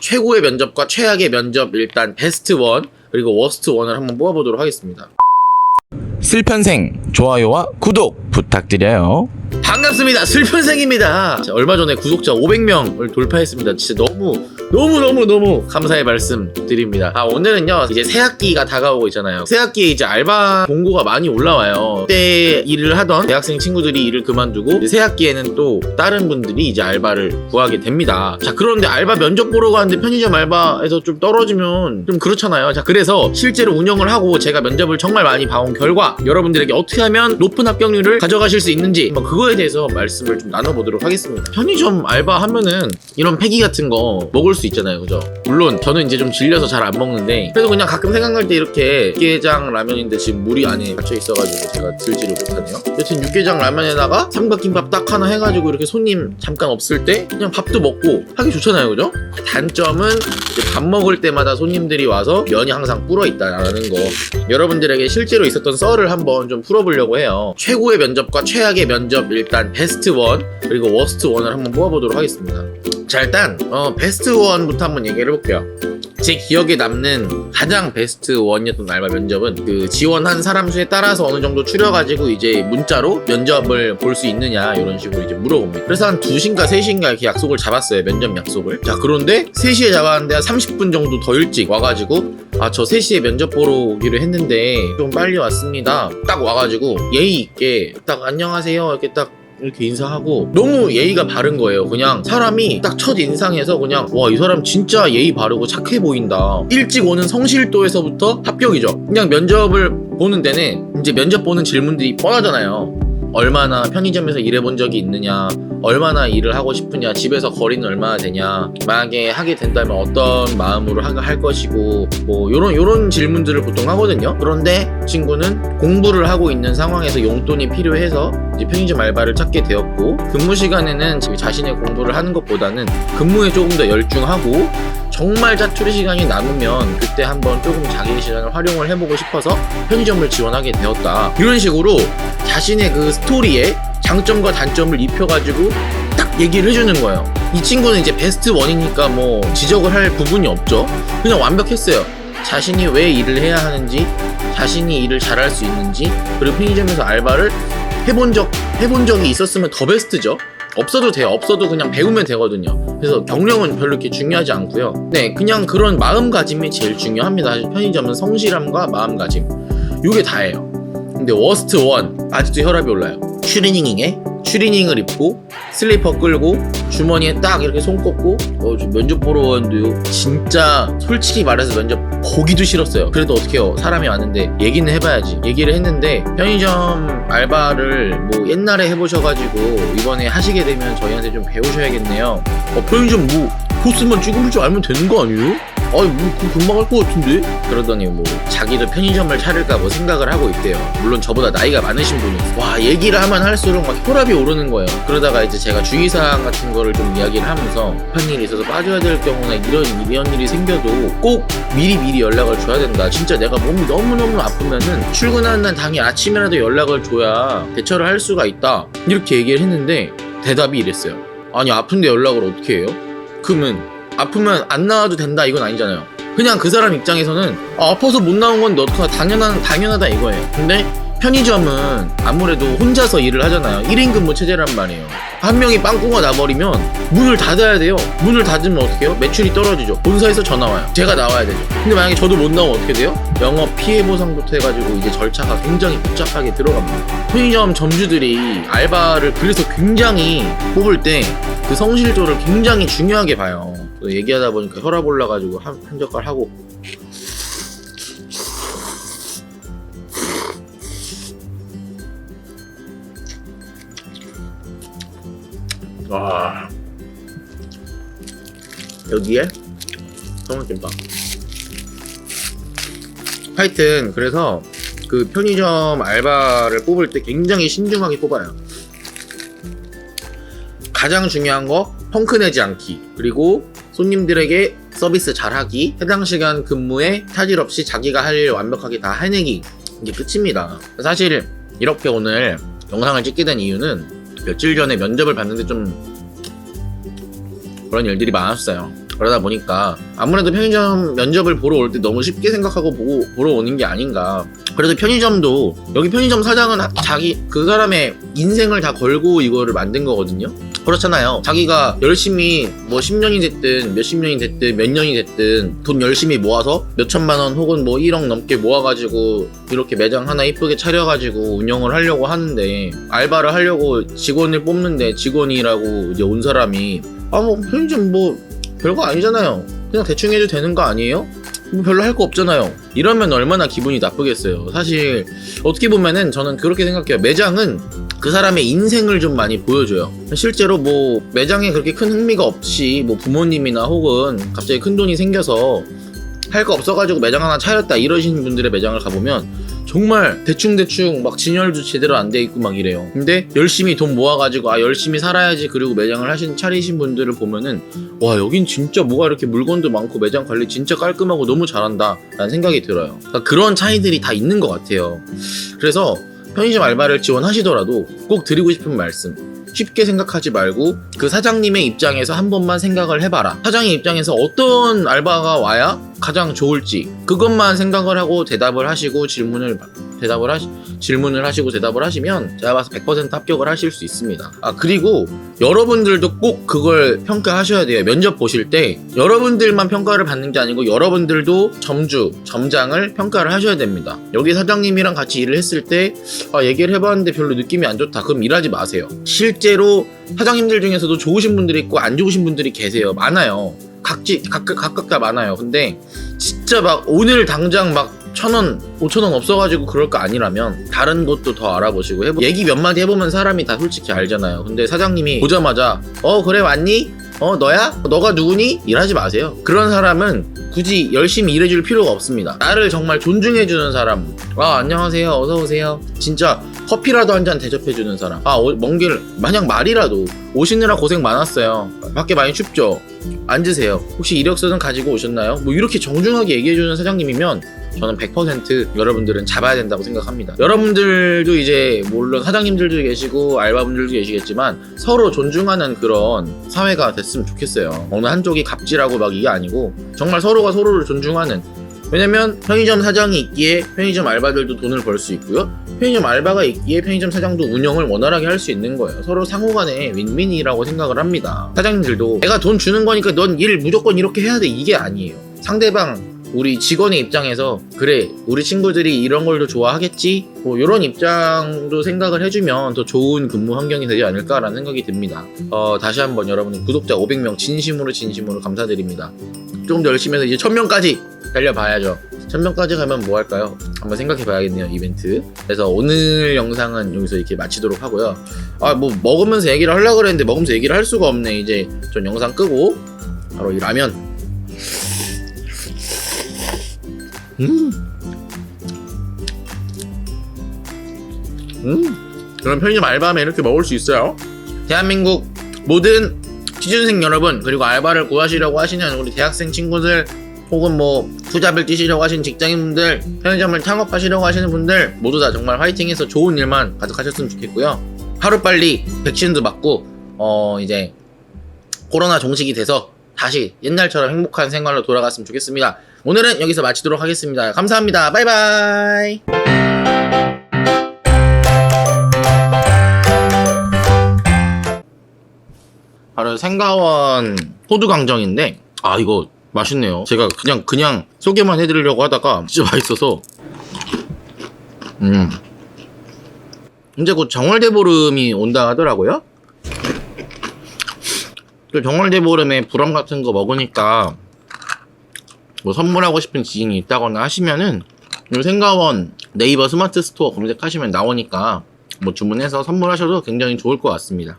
최고의 면접과 최악의 면접 일단 베스트 원 그리고 워스트 원을 한번 뽑아보도록 하겠습니다. 슬편생 좋아요와 구독 부탁드려요. 반갑습니다. 슬픈생입니다. 자, 얼마 전에 구독자 500명을 돌파했습니다. 진짜 너무 너무 너무 너무 감사의 말씀 드립니다. 아 오늘은요 이제 새 학기가 다가오고 있잖아요. 새 학기에 이제 알바 공고가 많이 올라와요. 그때 일을 하던 대학생 친구들이 일을 그만두고 새 학기에는 또 다른 분들이 이제 알바를 구하게 됩니다. 자 그런데 알바 면접 보러 가는데 편의점 알바에서 좀 떨어지면 좀 그렇잖아요. 자 그래서 실제로 운영을 하고 제가 면접을 정말 많이 봐온 결과 여러분들에게 어떻게 하면 높은 합격률을 가져가실 수 있는지 뭐 그거에 대해서 말씀을 좀 나눠보도록 하겠습니다. 편의점 알바 하면은 이런 폐기 같은 거 먹을 수 있잖아요, 그죠? 물론 저는 이제 좀 질려서 잘 안 먹는데 그래도 그냥 가끔 생각날 때 이렇게 육개장 라면인데 지금 물이 안에 갇혀 있어가지고 제가 들지를 못하네요. 여튼 육개장 라면에다가 삼각김밥 딱 하나 해가지고 이렇게 손님 잠깐 없을 때 그냥 밥도 먹고 하기 좋잖아요, 그죠? 단점은 밥 먹을 때마다 손님들이 와서 면이 항상 불어 있다라는 거. 여러분들에게 실제로 있었던 썰을 한번 좀 풀어보려고 해요. 최고의 면접과 최악의 면접 일단 베스트 원 그리고 워스트 원을 한번 뽑아보도록 하겠습니다. 자 일단 어, 베스트 원부터 한번 얘기를 해볼게요. 제 기억에 남는 가장 베스트 원이었던 알바 면접은 그 지원한 사람 수에 따라서 어느 정도 추려가지고 이제 문자로 면접을 볼 수 있느냐 이런 식으로 이제 물어봅니다. 그래서 한 2시인가 3시인가 이렇게 약속을 잡았어요. 면접 약속을. 자 그런데 3시에 잡았는데 한 30분 정도 더 일찍 와가지고 아 저 3시에 면접 보러 오기로 했는데 좀 빨리 왔습니다. 딱 와가지고 예의 있게 딱 안녕하세요 이렇게 딱 이렇게 인사하고 너무 예의가 바른 거예요. 그냥 사람이 딱 첫 인상에서 그냥 와 이 사람 진짜 예의 바르고 착해 보인다. 일찍 오는 성실도에서부터 합격이죠. 그냥 면접을 보는 데는 이제 면접 보는 질문들이 뻔하잖아요. 얼마나 편의점에서 일해본 적이 있느냐, 얼마나 일을 하고 싶으냐, 집에서 거리는 얼마나 되냐, 만약에 하게 된다면 어떤 마음으로 하- 할 것이고, 뭐 요런 요런 질문들을 보통 하거든요. 그런데 친구는 공부를 하고 있는 상황에서 용돈이 필요해서 이제 편의점 알바를 찾게 되었고, 근무 시간에는 자신의 공부를 하는 것보다는 근무에 조금 더 열중하고 정말 자투리 시간이 남으면 그때 한번 조금 자기 시간을 활용을 해보고 싶어서 편의점을 지원하게 되었다. 이런 식으로 자신의 그 스토리에 장점과 단점을 입혀가지고 딱 얘기를 해주는 거예요. 이 친구는 이제 베스트 원이니까 뭐 지적을 할 부분이 없죠. 그냥 완벽했어요. 자신이 왜 일을 해야 하는지, 자신이 일을 잘할 수 있는지, 그리고 편의점에서 알바를 해본 적, 해본 적이 있었으면 더 베스트죠. 없어도 돼요. 없어도 그냥 배우면 되거든요. 그래서 경력은 별로 이렇게 중요하지 않고요. 네, 그냥 그런 마음가짐이 제일 중요합니다. 편의점은 성실함과 마음가짐. 이게 다예요. 근데 워스트 원 아직도 혈압이 올라요. 추리닝에 추리닝을 입고 슬리퍼 끌고 주머니에 딱 이렇게 손 꽂고 어, 저 면접 보러 왔는데요. 진짜 솔직히 말해서 면접 보기도 싫었어요. 그래도 어떡해요. 사람이 왔는데 얘기는 해봐야지. 얘기를 했는데 편의점 알바를 뭐 옛날에 해보셔가지고 이번에 하시게 되면 저희한테 좀 배우셔야겠네요. 어, 편의점 뭐 코스만 찍을 줄 알면 되는 거 아니에요? 아니 뭐 금방 할 것 같은데? 그러더니 뭐 자기도 편의점을 차릴까 뭐 생각을 하고 있대요. 물론 저보다 나이가 많으신 분이 와 얘기를 하면 할수록 막 혈압이 오르는 거예요. 그러다가 이제 제가 주의사항 같은 거를 좀 이야기를 하면서 급한 일이 있어서 빠져야 될 경우나 이런 이런 일이 생겨도 꼭 미리 미리 연락을 줘야 된다. 진짜 내가 몸이 너무 너무 아프면은 출근하는 날 당일 아침이라도 연락을 줘야 대처를 할 수가 있다. 이렇게 얘기를 했는데 대답이 이랬어요. 아니 아픈데 연락을 어떻게 해요? 그러면 아프면 안 나와도 된다 이건 아니잖아요. 그냥 그 사람 입장에서는 아, 아파서 못 나온 건데 어떡하 당연한 당연하다 이거예요. 근데 편의점은 아무래도 혼자서 일을 하잖아요. 1인 근무 체제란 말이에요. 한 명이 빵꾸가 나버리면 문을 닫아야 돼요. 문을 닫으면 어떻게 해요? 매출이 떨어지죠. 본사에서 전화 와요. 제가 나와야 되죠. 근데 만약에 저도 못 나오면 어떻게 돼요? 영업 피해 보상부터 해가지고 이제 절차가 굉장히 복잡하게 들어갑니다. 편의점 점주들이 알바를 그래서 굉장히 뽑을 때 그 성실도를 굉장히 중요하게 봐요. 또 얘기하다 보니까 혈압 올라가지고 한, 한 젓갈 하고 와. 여기에 성원김밥. 하여튼 그래서 그 편의점 알바를 뽑을 때 굉장히 신중하게 뽑아요. 가장 중요한 거 펑크 내지 않기. 그리고 손님들에게 서비스 잘하기. 해당 시간 근무에 차질 없이 자기가 할 일 완벽하게 다 해내기. 이게 끝입니다. 사실 이렇게 오늘 영상을 찍게 된 이유는 며칠 전에 면접을 봤는데 좀 그런 일들이 많았어요 그러다 보니까 아무래도 편의점 면접을 보러 올 때 너무 쉽게 생각하고 보고 보러 오는 게 아닌가. 그래도 편의점도 여기 편의점 사장은 하- 자기 그 사람의 인생을 다 걸고 이거를 만든 거거든요. 그렇잖아요. 자기가 열심히 뭐 10년이 됐든 몇십 년이 됐든 몇 년이 됐든 돈 열심히 모아서 몇 천만 원 혹은 뭐 1억 넘게 모아가지고 이렇게 매장 하나 이쁘게 차려가지고 운영을 하려고 하는데 알바를 하려고 직원을 뽑는데 직원이라고 이제 온 사람이 아 뭐 편의점 뭐 별거 아니잖아요. 그냥 대충 해도 되는 거 아니에요? 뭐 별로 할 거 없잖아요. 이러면 얼마나 기분이 나쁘겠어요. 사실 어떻게 보면은 저는 그렇게 생각해요. 매장은 그 사람의 인생을 좀 많이 보여줘요. 실제로 뭐 매장에 그렇게 큰 흥미가 없이 뭐 부모님이나 혹은 갑자기 큰 돈이 생겨서 할 거 없어가지고 매장 하나 차렸다 이러신 분들의 매장을 가보면 정말 대충대충 막 진열도 제대로 안 돼 있고 막 이래요. 근데 열심히 돈 모아가지고 아 열심히 살아야지 그리고 매장을 하신 차리신 분들을 보면은 와 여긴 진짜 뭐가 이렇게 물건도 많고 매장 관리 진짜 깔끔하고 너무 잘한다 라는 생각이 들어요. 그러니까 그런 차이들이 다 있는 것 같아요. 그래서 편의점 알바를 지원하시더라도 꼭 드리고 싶은 말씀. 쉽게 생각하지 말고 그 사장님의 입장에서 한 번만 생각을 해봐라. 사장의 입장에서 어떤 알바가 와야 가장 좋을지 그것만 생각을 하고 대답을 하시고 질문을 대답을 하시 질문을 하시고 대답을 하시면 제가 봐서 100% 합격을 하실 수 있습니다. 아 그리고 여러분들도 꼭 그걸 평가하셔야 돼요. 면접 보실 때 여러분들만 평가를 받는 게 아니고 여러분들도 점주, 점장을 평가를 하셔야 됩니다. 여기 사장님이랑 같이 일을 했을 때 아, 얘기를 해봤는데 별로 느낌이 안 좋다. 그럼 일하지 마세요. 실제로 사장님들 중에서도 좋으신 분들이 있고 안 좋으신 분들이 계세요. 많아요. 각지 각각 각각 다 많아요. 근데 진짜 막 오늘 당장 막 천 원, 오천 원 없어가지고 그럴 거 아니라면 다른 곳도 더 알아보시고 해보 얘기 몇 마디 해보면 사람이 다 솔직히 알잖아요. 근데 사장님이 보자마자 어 그래 왔니? 어 너야? 너가 누구니? 일하지 마세요. 그런 사람은 굳이 열심히 일해줄 필요가 없습니다. 나를 정말 존중해주는 사람. 아 안녕하세요. 어서 오세요. 진짜 커피라도 한 잔 대접해주는 사람. 아먼 길 만약 말이라도 오시느라 고생 많았어요. 밖에 많이 춥죠. 앉으세요. 혹시 이력서는 가지고 오셨나요? 뭐 이렇게 정중하게 얘기해주는 사장님이면 저는 100% 여러분들은 잡아야 된다고 생각합니다. 여러분들도 이제 물론 사장님들도 계시고 알바분들도 계시겠지만 서로 존중하는 그런 사회가 됐으면 좋겠어요. 어느 한쪽이 갑질하고 막 이게 아니고 정말 서로가 서로를 존중하는 왜냐면 편의점 사장이 있기에 편의점 알바들도 돈을 벌 수 있고요. 편의점 알바가 있기에 편의점 사장도 운영을 원활하게 할 수 있는 거예요. 서로 상호간에 윈윈이라고 생각을 합니다. 사장님들도 내가 돈 주는 거니까 넌 일 무조건 이렇게 해야 돼 이게 아니에요. 상대방 우리 직원의 입장에서 그래 우리 친구들이 이런 걸더 좋아하겠지 뭐 이런 입장도 생각을 해주면 더 좋은 근무 환경이 되지 않을까라는 생각이 듭니다 어, 다시 한번 여러분 구독자 500명 진심으로 진심으로 감사드립니다 조금 더 열심히 해서 이제 1000명까지 달려봐야죠 1000명까지 가면 뭐 할까요? 한번 생각해 봐야겠네요 이벤트 그래서 오늘 영상은 여기서 이렇게 마치도록 하고요 아 뭐 먹으면서 얘기를 하려고 그랬는데 먹으면서 얘기를 할 수가 없네 이제 전 영상 끄고 바로 이 라면 음. 음. 그럼 편의점 알바하면 이렇게 먹을 수 있어요. 대한민국 모든 취준생 여러분 그리고 알바를 구하시려고 하시는 우리 대학생 친구들 혹은 뭐 투잡을 뛰시려고 하시는 직장인분들 편의점을 창업하시려고 하시는 분들 모두 다 정말 화이팅해서 좋은 일만 가득하셨으면 좋겠고요. 하루빨리 백신도 맞고 어 이제 코로나 종식이 돼서 다시 옛날처럼 행복한 생활로 돌아갔으면 좋겠습니다. 오늘은 여기서 마치도록 하겠습니다. 감사합니다. 바이바이. 바로 생가원 호두 강정인데 아 이거 맛있네요. 제가 그냥 그냥 소개만 해드리려고 하다가 진짜 맛있어서 음 이제 곧 정월대보름이 온다 하더라고요. 또 정월대보름에 불엄 같은 거 먹으니까 뭐 선물하고 싶은 지인이 있다거나 하시면은 요 생가원 네이버 스마트 스토어 검색하시면 나오니까 뭐 주문해서 선물하셔도 굉장히 좋을 것 같습니다.